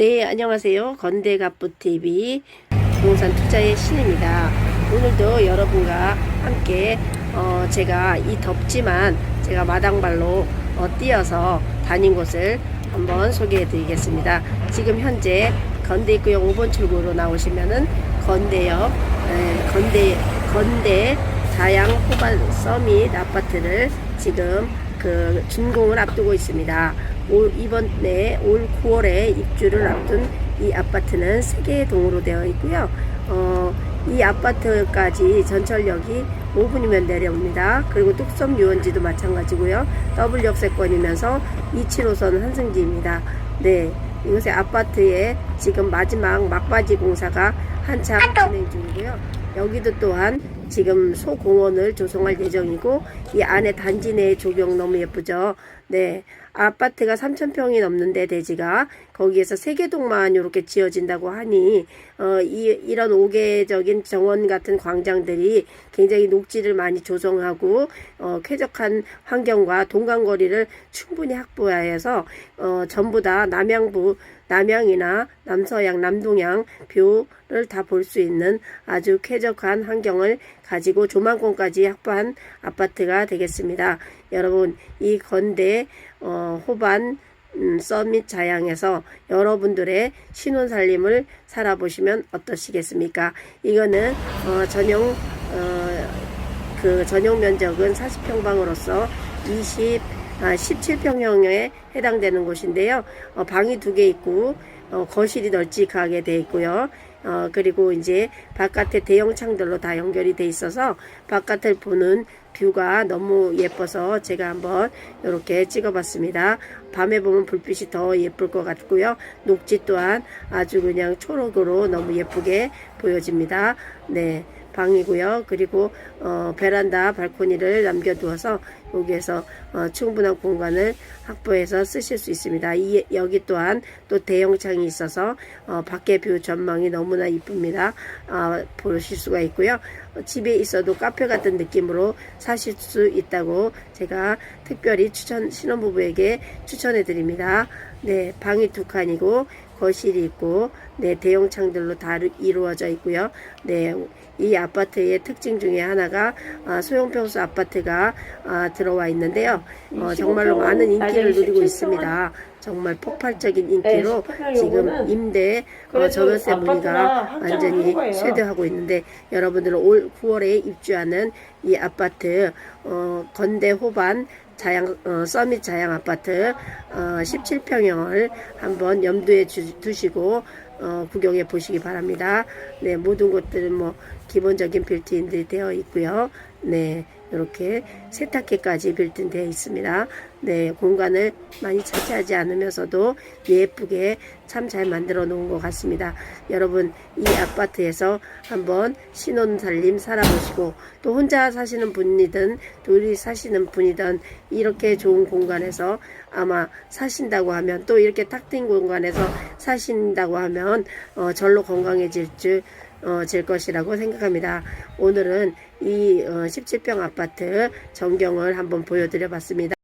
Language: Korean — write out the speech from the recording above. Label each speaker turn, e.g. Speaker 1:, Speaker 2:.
Speaker 1: 네, 안녕하세요. 건대갑부TV 부동산 투자의 신입니다. 오늘도 여러분과 함께 어, 제가 이 덥지만 제가 마당발로 어, 뛰어서 다닌 곳을 한번 소개해 드리겠습니다. 지금 현재 건대 입구역 5번 출구로 나오시면은 건대역, 에, 건대, 건대 자양 호반 서밋 아파트를 지금 그 준공을 앞두고 있습니다. 올 이번에 올 9월에 입주를 앞둔 이 아파트는 세 개의 동으로 되어 있고요. 어, 이 아파트까지 전철역이 5분이면 내려옵니다. 그리고 뚝섬 유원지도 마찬가지고요. 더블 역세권이면서 27호선 한승지입니다. 네. 이곳의 아파트에 지금 마지막 막바지 공사가 한창 진행 중이고요. 여기도 또한 지금 소공원을 조성할 예정이고 이 안에 단지 내 조경 너무 예쁘죠. 네. 아파트가 3,000평이 넘는데 대지가 거기에서 세개동만 이렇게 지어진다고 하니 어, 이, 이런 5개적인 정원 같은 광장들이 굉장히 녹지를 많이 조성하고 어, 쾌적한 환경과 동간거리를 충분히 확보하여서 어, 전부 다 남양부 남양이나 남서양, 남동양 뷰를 다 볼 수 있는 아주 쾌적한 환경을 가지고 조망권까지 확보한 아파트가 되겠습니다. 여러분 이 건대 어, 호반 음, 서밋 자양에서 여러분들의 신혼 살림을 살아보시면 어떠시겠습니까? 이거는 어, 전용 어, 그 전용 면적은 40평방으로서 20 아, 17평형에 해당되는 곳인데요. 어, 방이 두 개 있고 어, 거실이 널찍하게 돼 있고요. 어, 그리고 이제 바깥에 대형 창들로 다 연결이 돼 있어서 바깥을 보는 뷰가 너무 예뻐서 제가 한번 이렇게 찍어봤습니다. 밤에 보면 불빛이 더 예쁠 것 같고요. 녹지 또한 아주 그냥 초록으로 너무 예쁘게 보여집니다. 네. 방이고요. 그리고 어, 베란다 발코니를 남겨두어서 여기에서 어, 충분한 공간을 확보해서 쓰실 수 있습니다. 이, 여기 또한 또 대형 창이 있어서 어, 밖에 뷰 전망이 너무나 이쁩니다. 어, 보실 수가 있고요. 어, 집에 있어도 카페 같은 느낌으로 사실 수 있다고 제가 특별히 추천 신혼부부에게 추천해 드립니다. 네, 방이 두 칸이고 거실이 있고 네 대형 창들로 다 이루어져 있고요. 네. 이 아파트의 특징 중에 하나가 아, 소형평수 아파트가 아, 들어와 있는데요. 어, 정말로 많은 인기를 누리고 있습니다. 정말 폭발적인 인기로 지금 임대 어, 전월세 문의가 완전히 쇄도하고 있는데 여러분들은 올 9월에 입주하는 이 아파트 어, 건대 호반 자양 어, 서밋 자양 아파트 어, 17평형을 한번 염두에 주, 두시고 어, 구경해 보시기 바랍니다. 네, 모든 곳들은 뭐 기본적인 빌트인들이 되어 있고요. 네, 이렇게 세탁기까지 빌트되어 있습니다. 네, 공간을 많이 차지하지 않으면서도 예쁘게 참 잘 만들어 놓은 것 같습니다. 여러분, 이 아파트에서 한번 신혼 살림 살아보시고 또 혼자 사시는 분이든 둘이 사시는 분이든 이렇게 좋은 공간에서 아마 사신다고 하면 또 이렇게 탁 트인 공간에서 사신다고 하면 어, 절로 건강해질 줄 어, 질 것이라고 생각합니다. 오늘은 이 어, 17평 아파트 전경을 한번 보여드려 봤습니다.